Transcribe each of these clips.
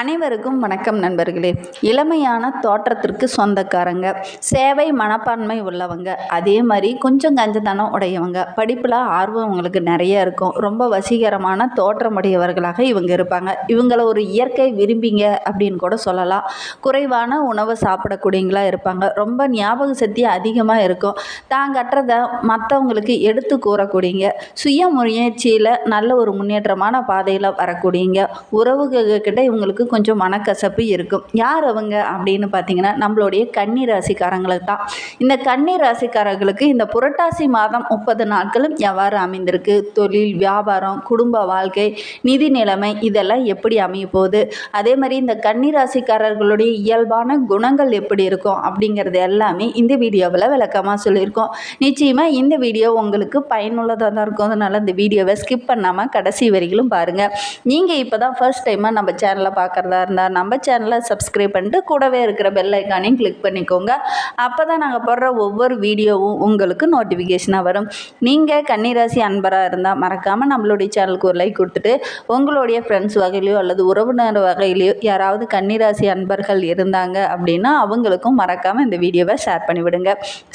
அனைவருக்கும் வணக்கம் நண்பர்களே. இளமையான தோற்றத்திற்கு சொந்தக்காரங்க சேவை மனப்பான்மை உள்ளவங்க அதே மாதிரி கொஞ்சம் கஞ்சத்தனம் உடையவங்க படிப்பில் ஆர்வம் உங்களுக்கு நிறைய இருக்கும். ரொம்ப வசீகரமான தோற்றமுடையவர்களாக இவங்க இருப்பாங்க. இவங்கள ஒரு இயற்கை விரும்பிங்க அப்படின்னு கூட சொல்லலாம். குறைவான உணவை சாப்பிடக்கூடியங்களா இருப்பாங்க. ரொம்ப ஞாபக சக்தி அதிகமாக இருக்கும். தான் கட்டுறதை மற்றவங்களுக்கு எடுத்து கூறக்கூடியங்க. சுய முயற்சியில் நல்ல ஒரு முன்னேற்றமான பாதையில் வரக்கூடியங்க. உறவுகள் கிட்ட இவங்களுக்கு கொஞ்சம் மனக்கசப்பு இருக்கும். யார் அவங்க அப்படின்னு பார்த்தீங்கன்னா நம்மளுடைய கன்னி ராசிக்காரங்களுக்கு தான் இந்த கன்னி ராசிக்காரர்களுக்கு இந்த புரட்டாசி மாதம் முப்பது நாட்களும் எவ்வாறு அமைந்திருக்கு? தொழில் வியாபாரம் குடும்ப வாழ்க்கை நிதி நிலைமை இதெல்லாம் எப்படி அமைய போகுது? அதே மாதிரி இந்த கன்னி ராசிக்காரர்களுடைய இயல்பான குணங்கள் எப்படி இருக்கும்? அப்படிங்கிறது எல்லாமே இந்த வீடியோவில் விளக்கமாக சொல்லியிருக்கோம். நிச்சயமாக இந்த வீடியோ உங்களுக்கு பயனுள்ளதாக தான் இருக்கும். அதனால் இந்த வீடியோவை ஸ்கிப் பண்ணாமல் கடைசி வரையிலும் பாருங்கள் நீங்கள் இப்போ தான் ஃபர்ஸ்ட் டைமாக நம்ம சேனலை பார்க்குறதா இருந்தால் நம்ம சேனலை சப்ஸ்கிரைப் பண்ணிட்டு கூடவே இருக்கிற பெல் ஐக்கானையும் கிளிக் பண்ணிக்கோங்க. அப்போ தான் நாங்கள் போடுற ஒவ்வொரு வீடியோவும் உங்களுக்கு நோட்டிஃபிகேஷனாக வரும். நீங்கள் கன்னிராசி அன்பராக இருந்தால் மறக்காமல் நம்மளுடைய சேனலுக்கு ஒரு லைக் கொடுத்துட்டு உங்களுடைய ஃப்ரெண்ட்ஸ் வகையிலையோ அல்லது உறவினர் வகையிலையோ யாராவது கன்னிராசி அன்பர்கள் இருந்தாங்க அப்படின்னா அவங்களுக்கும் மறக்காமல் இந்த வீடியோவை ஷேர் பண்ணிவிடுங்க.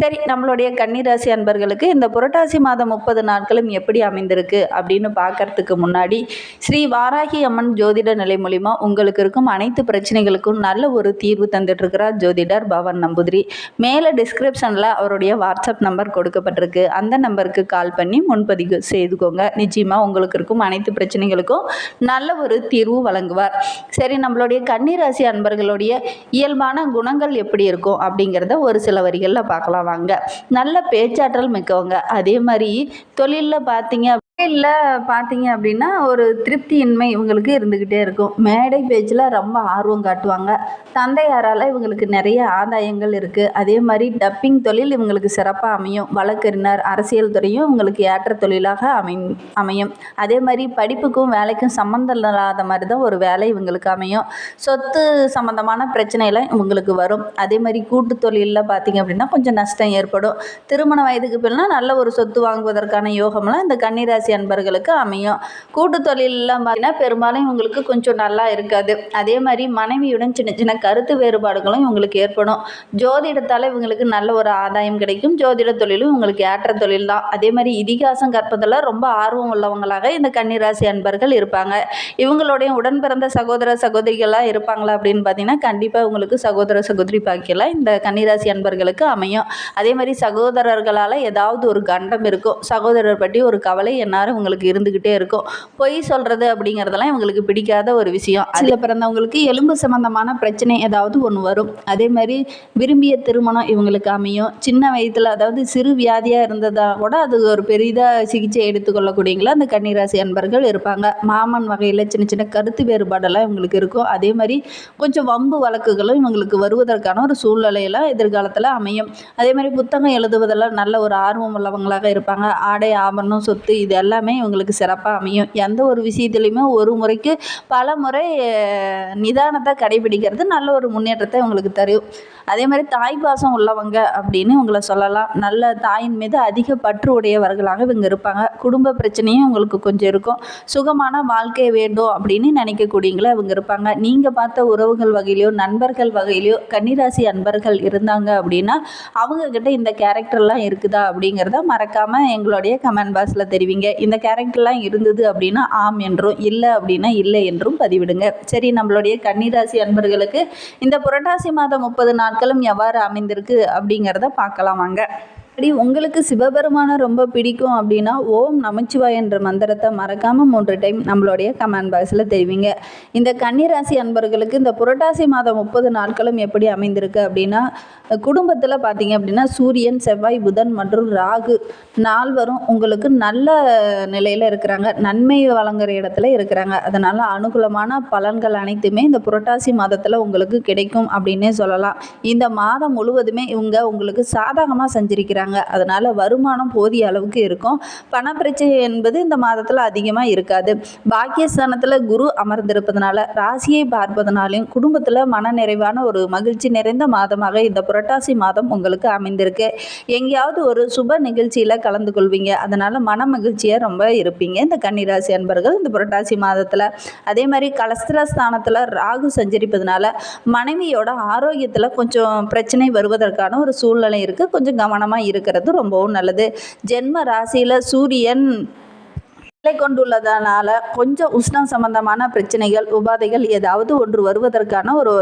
சரி நம்மளுடைய கன்னிராசி அன்பர்களுக்கு இந்த புரட்டாசி மாதம் முப்பது நாட்களும் எப்படி அமைந்திருக்கு அப்படின்னு பார்க்கறதுக்கு முன்னாடி ஸ்ரீ வாராகி அம்மன் ஜோதிட நிலை மூலிமா உங்களுக்கு இருக்கும் அனைத்து பிரச்சனைகளுக்கும் நல்ல ஒரு தீர்வு தந்துட்டுருக்கிறார் ஜோதிடர் பவன் நம்பூதிரி. மேலே டிஸ்கிரிப்ஷனில் அவருடைய வாட்ஸ்அப் நம்பர் கொடுக்கப்பட்டிருக்கு. அந்த நம்பருக்கு கால் பண்ணி முன்பதிவு செய்துக்கோங்க. நிச்சயமாக உங்களுக்கு இருக்கும் அனைத்து பிரச்சனைகளுக்கும் நல்ல ஒரு தீர்வு வழங்குவார். சரி நம்மளுடைய கன்னிராசி அன்பர்களுடைய இயல்பான குணங்கள் எப்படி இருக்கும் அப்படிங்கிறத ஒரு சில வரிகளில் பார்க்கலாம் வாங்க. நல்ல பேச்சாற்றல் மிக்கவங்க. அதே மாதிரி தொழிலில் பார்த்தீங்க இல்லை பார்த்தீங்க அப்படின்னா ஒரு திருப்தியின்மை இவங்களுக்கு இருந்துக்கிட்டே இருக்கும். மேடை பேச்சில் ரொம்ப ஆர்வம் காட்டுவாங்க. தந்தையாரால் இவங்களுக்கு நிறைய ஆதாயங்கள் இருக்குது அதே மாதிரி டப்பிங் தொழில் இவங்களுக்கு சிறப்பாக அமையும். வழக்கறிஞர் அரசியல் துறையும் இவங்களுக்கு ஏற்ற தொழிலாக அமை அமையும். அதே மாதிரி படிப்புக்கும் வேலைக்கும் சம்மந்தம் இல்லாத மாதிரி தான் ஒரு வேலை இவங்களுக்கு அமையும். சொத்து சம்மந்தமான பிரச்சனையெல்லாம் இவங்களுக்கு வரும். அதே மாதிரி கூட்டு தொழிலில் பார்த்தீங்க அப்படின்னா கொஞ்சம் நஷ்டம் ஏற்படும். திருமண வயதுக்கு பின்னால் நல்ல ஒரு சொத்து வாங்குவதற்கான யோகம்லாம் இந்த கன்னிராசி ராசி அன்பர்களுக்கு அமையும். கூட்டு தொழிலெலாம் பார்த்தீங்கன்னா பெரும்பாலும் இவங்களுக்கு கொஞ்சம் நல்லா இருக்காது. அதே மாதிரி மனைவியுடன் சின்ன சின்ன கருத்து வேறுபாடுகளும் இவங்களுக்கு ஏற்படும். ஜோதிடத்தால் இவங்களுக்கு நல்ல ஒரு ஆதாயம் கிடைக்கும். ஜோதிட தொழிலும் இவங்களுக்கு ஏற்ற தொழில் தான். அதே மாதிரி இதிகாசம் கற்பதில் ரொம்ப ஆர்வம் உள்ளவங்களாக இந்த கன்னிராசி அன்பர்கள் இருப்பாங்க. இவங்களுடைய உடன் பிறந்த சகோதர சகோதரிகளாக இருப்பாங்களா அப்படின்னு பார்த்தீங்கன்னா கண்டிப்பாக இவங்களுக்கு சகோதர சகோதரி பாக்கியெல்லாம் இந்த கன்னிராசி அன்பர்களுக்கு அமையும். அதே மாதிரி சகோதரர்களால் ஏதாவது ஒரு கண்டம் இருக்கும். சகோதரர் பற்றி ஒரு கவலை என்ன நேரம் இவங்களுக்கு இருந்துக்கிட்டே இருக்கும். பொய் சொல்கிறது அப்படிங்கிறதெல்லாம் இவங்களுக்கு பிடிக்காத ஒரு விஷயம். அதில் பிறந்தவங்களுக்கு எலும்பு சம்மந்தமான பிரச்சனை ஏதாவது ஒன்று வரும். அதே மாதிரி விரும்பிய திருமணம் இவங்களுக்கு அமையும். சின்ன வயதில் அதாவது சிறு வியாதியாக இருந்ததாக கூட அது ஒரு பெரிதாக சிகிச்சை எடுத்துக்கொள்ளக்கூடியங்களா அந்த கன்னிராசி அன்பர்கள் இருப்பாங்க. மாமன் வகையில் சின்ன சின்ன கருத்து வேறுபாடெல்லாம் இவங்களுக்கு இருக்கும். அதே மாதிரி கொஞ்சம் வம்பு வழக்குகளும் இவங்களுக்கு வருவதற்கான ஒரு சூழ்நிலையெல்லாம் எதிர்காலத்தில் அமையும். அதே மாதிரி புத்தகம் எழுதுவதெல்லாம் நல்ல ஒரு ஆர்வம் உள்ளவங்களாக இருப்பாங்க. ஆடை ஆபரணம் சொத்து இது எல்லாமே இவங்களுக்கு சிறப்பாக அமையும். எந்த ஒரு விஷயத்துலையுமே ஒரு முறைக்கு பல முறை நிதானத்தை கடைபிடிக்கிறது நல்ல ஒரு முன்னேற்றத்தை இவங்களுக்கு தரும். அதே மாதிரி தாய் பாசம் உள்ளவங்க அப்படின்னு இவங்களை சொல்லலாம். நல்ல தாயின் மீது அதிக பற்று உடையவர்களாக இவங்க இருப்பாங்க. குடும்ப பிரச்சனையும் இவங்களுக்கு கொஞ்சம் இருக்கும். சுகமான வாழ்க்கை வேண்டும் அப்படின்னு நினைக்கக்கூடியங்களா இவங்க இருப்பாங்க. நீங்கள் பார்த்த உறவுகள் வகையிலையோ நண்பர்கள் வகையிலையோ கன்னிராசி அன்பர்கள் இருந்தாங்க அப்படின்னா அவங்கக்கிட்ட இந்த கேரக்டர்லாம் இருக்குதா அப்படிங்கிறத மறக்காமல் எங்களுடைய கமெண்ட் பாக்ஸில் தெரிவிங்க. இந்த கேரக்டர்லாம் இருந்தது அப்படின்னா ஆம் என்றும் இல்லை அப்படின்னா இல்லை என்றும் பதிவிடுங்க. சரி நம்மளுடைய கன்னிராசி அன்பர்களுக்கு இந்த புரட்டாசி மாதம் முப்பது நாட்களும் எவ்வாறு அமைந்திருக்கு அப்படிங்கிறத பார்க்கலாம் வாங்க. அப்படி உங்களுக்கு சிவபெருமானை ரொம்ப பிடிக்கும் அப்படின்னா ஓம் நமச்சிவாய் என்ற மந்திரத்தை மறக்காமல் மூன்று டைம் நம்மளுடைய கமெண்ட் பாக்ஸில் தெரிவிங்க. இந்த கன்னிராசி அன்பர்களுக்கு இந்த புரட்டாசி மாதம் முப்பது நாட்களும் எப்படி அமைந்திருக்கு அப்படின்னா குடும்பத்தில் பார்த்தீங்க அப்படின்னா சூரியன் செவ்வாய் புதன் மற்றும் ராகு நால்வரும் உங்களுக்கு நல்ல நிலையில் இருக்கிறாங்க. நன்மை வழங்குற இடத்துல இருக்கிறாங்க. அதனால் அனுகூலமான பலன்கள் அனைத்துமே இந்த புரட்டாசி மாதத்தில் உங்களுக்கு கிடைக்கும் அப்படின்னே சொல்லலாம். இந்த மாதம் முழுவதுமே இவங்க உங்களுக்கு சாதகமாக செஞ்சிருக்கிறாங்க. இருக்கிறாங்க அதனால் வருமானம் போதிய அளவுக்கு இருக்கும். பணப்பிரச்சனை என்பது இந்த மாதத்தில் அதிகமாக இருக்காது. பாக்கியஸ்தானத்தில் குரு அமர்ந்திருப்பதனால ராசியை பார்ப்பதனாலையும் குடும்பத்தில் மனநிறைவான ஒரு மகிழ்ச்சி நிறைந்த மாதமாக இந்த புரட்டாசி மாதம் உங்களுக்கு அமைந்திருக்கு. எங்கேயாவது ஒரு சுப நிகழ்ச்சியில் கலந்து கொள்வீங்க. அதனால் மன மகிழ்ச்சியாக ரொம்ப இருப்பீங்க. இந்த கன்னிராசி அன்பர்கள் இந்த புரட்டாசி மாதத்தில். அதே மாதிரி கலஸ்திரஸ்தானத்தில் ராகு சஞ்சரிப்பதனால மனைவியோட ஆரோக்கியத்தில் கொஞ்சம் பிரச்சனை வருவதற்கான ஒரு சூழ்நிலை இருக்குது கொஞ்சம் கவனமாக இருக்கிறது ரொம்பவும் நல்லது. ஜென்ம ராசியில் சூரியன் கொண்டுள்ளதனால கொஞ்சம் உஷ்ணம் சம்பந்தமான பிரச்சனைகள் உபாதைகள் ஏதாவது ஒன்று வருவதற்கான ஒரு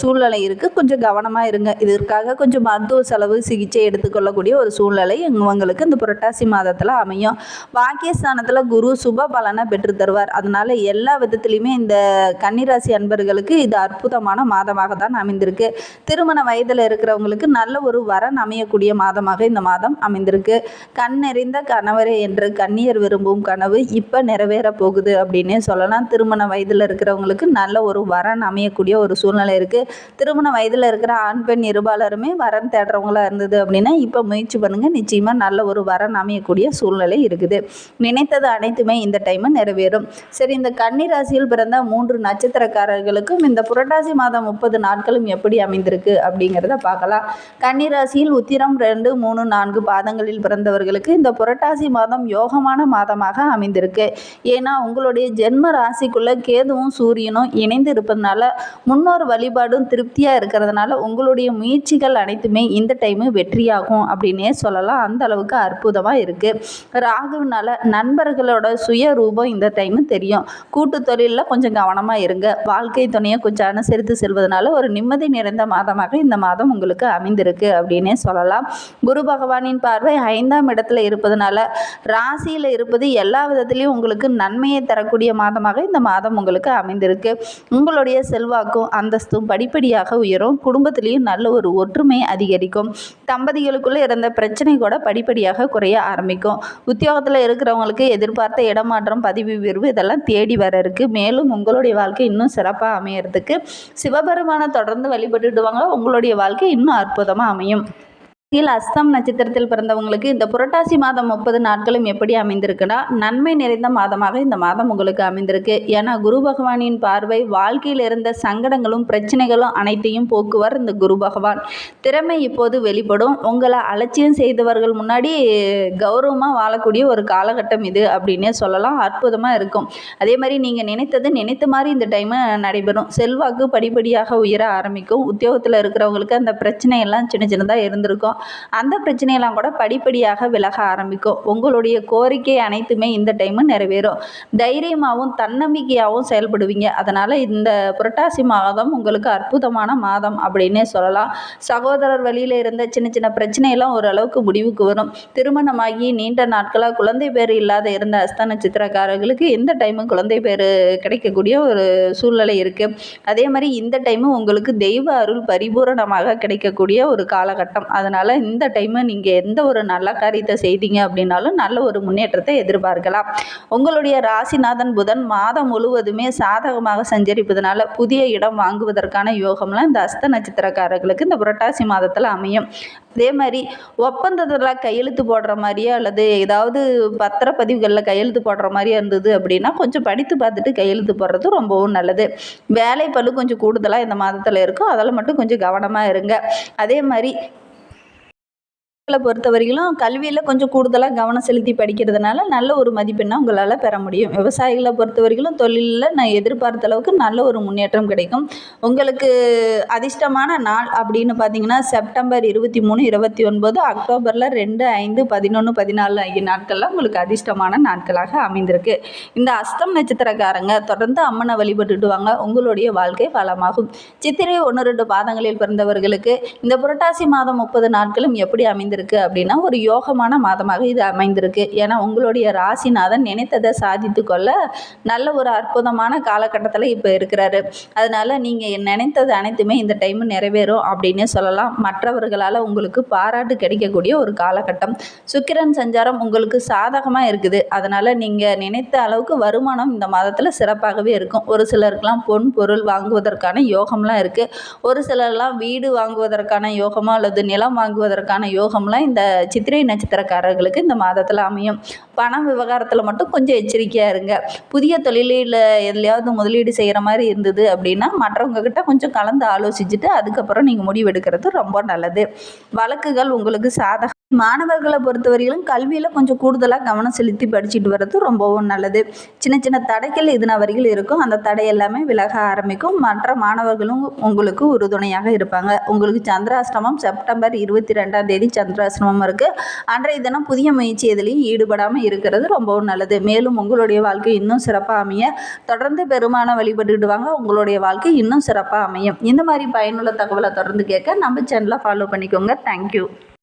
சூழ்நிலை இருக்குது கொஞ்சம் கவனமாக இருங்க. இதற்காக கொஞ்சம் மருத்துவ செலவு சிகிச்சை எடுத்துக்கொள்ளக்கூடிய ஒரு சூழ்நிலை உங்களுக்கு இந்த புரட்டாசி மாதத்தில் அமையும். பாக்கியஸ்தானத்தில் குரு சுப பலனை பெற்று தருவார். அதனால் எல்லா விதத்துலையுமே இந்த கன்னிராசி அன்பர்களுக்கு இது அற்புதமான மாதமாக தான் அமைந்திருக்கு. திருமண வயதில் இருக்கிறவங்களுக்கு நல்ல ஒரு வரன் அமையக்கூடிய மாதமாக இந்த மாதம் அமைந்திருக்கு. கண் நிறைந்த கணவரே என்று கண்ணியர் விரும்பும் கனவு இப்போ நிறைவேற போகுது அப்படின்னே சொல்லலாம். திருமண வயதில் இருக்கிறவங்களுக்கு நல்ல ஒரு வரன் அமையக்கூடிய ஒரு சூழ்நிலை இருக்குது திருமண வயதில் இருக்கிற ஆண் பெண் இருபாலருமே வரன் தேடுறவங்களா இருந்தது அப்படின்னா இப்போ முயற்சி பண்ணுங்கள் நிச்சயமாக நல்ல ஒரு வரன் அமையக்கூடிய சூழ்நிலை இருக்குது. நினைத்தது அனைத்துமே இந்த டைமு நிறைவேறும். சரி இந்த கன்னி ராசியில் பிறந்த மூன்று நட்சத்திரக்காரர்களுக்கும் இந்த புரட்டாசி மாதம் முப்பது நாட்களும் எப்படி அமைந்திருக்கு அப்படிங்கிறத பார்க்கலாம். கன்னி ராசியில் உத்திரம் ரெண்டு மூணு நான்கு பாதங்களில் பிறந்தவர்களுக்கு இந்த புரட்டாசி மாதம் யோகமான மாதமாக அமைந்திருக்கு. ஏன்னா உங்களுடைய ஜென்ம ராசிக்குள்ளே கேதுவும் சூரியனும் இணைந்து இருப்பதனால முன்னோர் வழிபாடும் திருப்தியாக இருக்கிறதுனால உங்களுடைய முயற்சிகள் அனைத்துமே இந்த டைமு வெற்றியாகும் அப்படின்னே சொல்லலாம். அந்த அளவுக்கு அற்புதமாக இருக்குது ராகுவினால நண்பர்களோட சுய ரூபம் இந்த டைமு தெரியும். கூட்டு தொழிலில் கொஞ்சம் கவனமாக இருங்க. வாழ்க்கை துணையை கொஞ்சம் அனுசரித்து செல்வதனால ஒரு நிம்மதி நிறைந்த மாதமாக இந்த மாதம் உங்களுக்கு அமைந்திருக்கு அப்படின்னே சொல்லலாம். குரு பகவானின் பார்வை ஐந்தாம் இடத்துல இருப்பதனால ராசியில் இருப்பது எல்லா வித விதத்துலேயும் உங்களுக்கு நன்மையை தரக்கூடிய மாதமாக இந்த மாதம் உங்களுக்கு அமைந்திருக்கு. உங்களுடைய செல்வாக்கும் அந்தஸ்தும் படிப்படியாக உயரும். குடும்பத்திலையும் நல்ல ஒரு ஒற்றுமை அதிகரிக்கும். தம்பதிகளுக்குள்ளே இருந்த பிரச்சனை கூட படிப்படியாக குறைய ஆரம்பிக்கும். உத்தியோகத்தில் இருக்கிறவங்களுக்கு எதிர்பார்த்த இடமாற்றம் பதிவு உயர்வு இதெல்லாம் தேடி வர இருக்கு. மேலும் உங்களுடைய வாழ்க்கை இன்னும் சிறப்பாக அமையறதுக்கு சிவபெருமானை தொடர்ந்து வழிபட்டுடுவாங்க உங்களுடைய வாழ்க்கை இன்னும் அற்புதமாக அமையும். கீழ் அஸ்தம் நட்சத்திரத்தில் பிறந்தவங்களுக்கு இந்த புரட்டாசி மாதம் முப்பது நாட்களும் எப்படி அமைந்திருக்குன்னா நன்மை நிறைந்த மாதமாக இந்த மாதம் உங்களுக்கு அமைந்திருக்கு. ஏன்னா குரு பகவானின் பார்வை வாழ்க்கையில் இருந்த சங்கடங்களும் பிரச்சனைகளும் அனைத்தையும் போக்குவார் இந்த குரு பகவான். திறமை இப்போது வெளிப்படும். உங்களை அலட்சியம் செய்தவர்கள் முன்னாடி கௌரவமாக வாழக்கூடிய ஒரு காலகட்டம் இது அப்படின்னே சொல்லலாம். அற்புதமாக இருக்கும். அதே மாதிரி நீங்கள் நினைத்தது நினைத்த மாதிரி இந்த டைமு நடைபெறும். செல்வாக்கு படிப்படியாக உயர ஆரம்பிக்கும். உத்தியோகத்தில் இருக்கிறவங்களுக்கு அந்த பிரச்சனை எல்லாம் சின்ன சின்னதாக இருந்திருக்கும். அந்த பிரச்சனையெல்லாம் கூட படிப்படியாக விலக ஆரம்பிக்கும். உங்களுடைய கோரிக்கை அனைத்துமே இந்த டைமு நிறைவேறும். தைரியமாகவும் தன்னம்பிக்கையாகவும் செயல்படுவீங்க. அதனால் இந்த புரட்டாசி மாதம் உங்களுக்கு அற்புதமான மாதம் அப்படின்னே சொல்லலாம். சகோதரர் வழியில் இருந்த சின்ன சின்ன பிரச்சனையெல்லாம் ஓரளவுக்கு முடிவுக்கு வரும். திருமணமாகி நீண்ட நாட்களாக குழந்தை பேர் இல்லாத இருந்த அஸ்த நட்சத்திரக்காரர்களுக்கு இந்த டைமு குழந்தை பேர் கிடைக்கக்கூடிய ஒரு சூழ்நிலை இருக்குது அதே மாதிரி இந்த டைமு உங்களுக்கு தெய்வ அருள் பரிபூரணமாக கிடைக்கக்கூடிய ஒரு காலகட்டம். அதனால் இந்த டைமு நீங்கள் எந்த ஒரு நல்ல காரியத்தை செய்தீங்க அப்படின்னாலும் நல்ல ஒரு முன்னேற்றத்தை எதிர்பார்க்கலாம். உங்களுடைய ராசிநாதன் புதன் மாதம் முழுவதுமே சாதகமாக சஞ்சரிப்பதனால புதிய இடம் வாங்குவதற்கான யோகம்லாம் இந்த அஸ்த நட்சத்திரக்காரர்களுக்கு இந்த புரட்டாசி மாதத்தில் அமையும். அதே மாதிரி ஒப்பந்தத்தில் கையெழுத்து போடுற மாதிரியே அல்லது ஏதாவது பத்திரப்பதிவுகளில் கையெழுத்து போடுற மாதிரியே இருந்தது அப்படின்னா கொஞ்சம் படித்து பார்த்துட்டு கையெழுத்து போடுறது ரொம்பவும் நல்லது. வேலை பளு கொஞ்சம் கூடுதலாக இந்த மாதத்தில் இருக்கும். அதில் மட்டும் கொஞ்சம் கவனமாக இருங்க. அதே மாதிரி பொறுத்த வரைக்கும் கல்வியில் கொஞ்சம் கூடுதலாக கவனம் செலுத்தி படிக்கிறதுனால நல்ல ஒரு மதிப்பெண்ணை உங்களால் பெற முடியும். விவசாயிகளை பொறுத்த வரைக்கும் தொழிலில் நான் எதிர்பார்த்த அளவுக்கு நல்ல ஒரு முன்னேற்றம் கிடைக்கும். உங்களுக்கு அதிர்ஷ்டமான நாள் அப்படின்னு பார்த்தீங்கன்னா செப்டம்பர் இருபத்தி மூணு இருபத்தி ஒன்பது அக்டோபரில் ரெண்டு ஐந்து பதினொன்று பதினாலு ஆகிய நாட்கள்லாம் உங்களுக்கு அதிர்ஷ்டமான நாட்களாக அமைந்திருக்கு. இந்த அஸ்தம் நட்சத்திரக்காரங்க தொடர்ந்து அம்மனை வழிபட்டுட்டு வாங்க உங்களுடைய வாழ்க்கை வளமாகும். சித்திரை ஒன்று ரெண்டு பாதங்களில் பிறந்தவர்களுக்கு இந்த புரட்டாசி மாதம் முப்பது நாட்களும் எப்படி அமைந்து அமைந்திருக்கு அப்படின்னா ஒரு யோகமான மாதமாக இது அமைந்திருக்கு. ஏன்னா உங்களுடைய ராசிநாதன் நினைத்ததை சாதித்து கொள்ள நல்ல ஒரு அற்புதமான காலகட்டத்தில் இப்போ இருக்கிறாரு. அதனால் நீங்கள் நினைத்தது அனைத்துமே இந்த டைம் நிறைவேறும் அப்படின்னு சொல்லலாம். மற்றவர்களால் உங்களுக்கு பாராட்டு கிடைக்கக்கூடிய ஒரு காலகட்டம். சுக்கிரன் சஞ்சாரம் உங்களுக்கு சாதகமாக இருக்குது. அதனால் நீங்கள் நினைத்த அளவுக்கு வருமானம் இந்த மாதத்தில் சிறப்பாகவே இருக்கும். ஒரு சிலருக்கெல்லாம் பொன் பொருள் வாங்குவதற்கான யோகம்லாம் இருக்குது ஒரு சிலர்லாம் வீடு வாங்குவதற்கான யோகமோ அல்லது நிலம் வாங்குவதற்கான யோகம் யோகம்லாம் இந்த சித்திரை நட்சத்திரக்காரர்களுக்கு இந்த மாதத்தில் அமையும். பணம் விவகாரத்தில் மட்டும் கொஞ்சம் எச்சரிக்கையாக இருங்க. புதிய தொழிலில் எதுலையாவது முதலீடு செய்கிற மாதிரி இருந்தது அப்படின்னா மற்றவங்க கிட்ட கொஞ்சம் கலந்து ஆலோசிச்சுட்டு அதுக்கப்புறம் நீங்கள் முடிவெடுக்கிறது ரொம்ப நல்லது. வழக்குகள் உங்களுக்கு சாதக மாணவர்களை பொறுத்தவரையிலும் கல்வியில் கொஞ்சம் கூடுதலாக கவனம் செலுத்தி படிச்சுட்டு வர்றது ரொம்பவும் நல்லது. சின்ன சின்ன தடைகள் இதன வரையில் இருக்கும். அந்த தடை எல்லாமே விலக ஆரம்பிக்கும். மற்ற மாணவர்களும் உங்களுக்கு உறுதுணையாக இருப்பாங்க. உங்களுக்கு சந்திராஷ்டமம் செப்டம்பர் இருபத்தி ரெண்டாம் தேதி சந்திராஷ்டமம் இருக்குது அன்றைய தினம் புதிய முயற்சி எதுலையும் ஈடுபடாமல் இருக்கிறது ரொம்பவும் நல்லது. மேலும் உங்களுடைய வாழ்க்கை இன்னும் சிறப்பாக அமைய தொடர்ந்து பெருமான வழிபட்டுக்கிட்டு வாங்க உங்களுடைய வாழ்க்கை இன்னும் சிறப்பாக அமையும். இந்த மாதிரி பயனுள்ள தகவலை தொடர்ந்து கேட்க நம்ம சேனலை ஃபாலோ பண்ணிக்கோங்க. தேங்க்யூ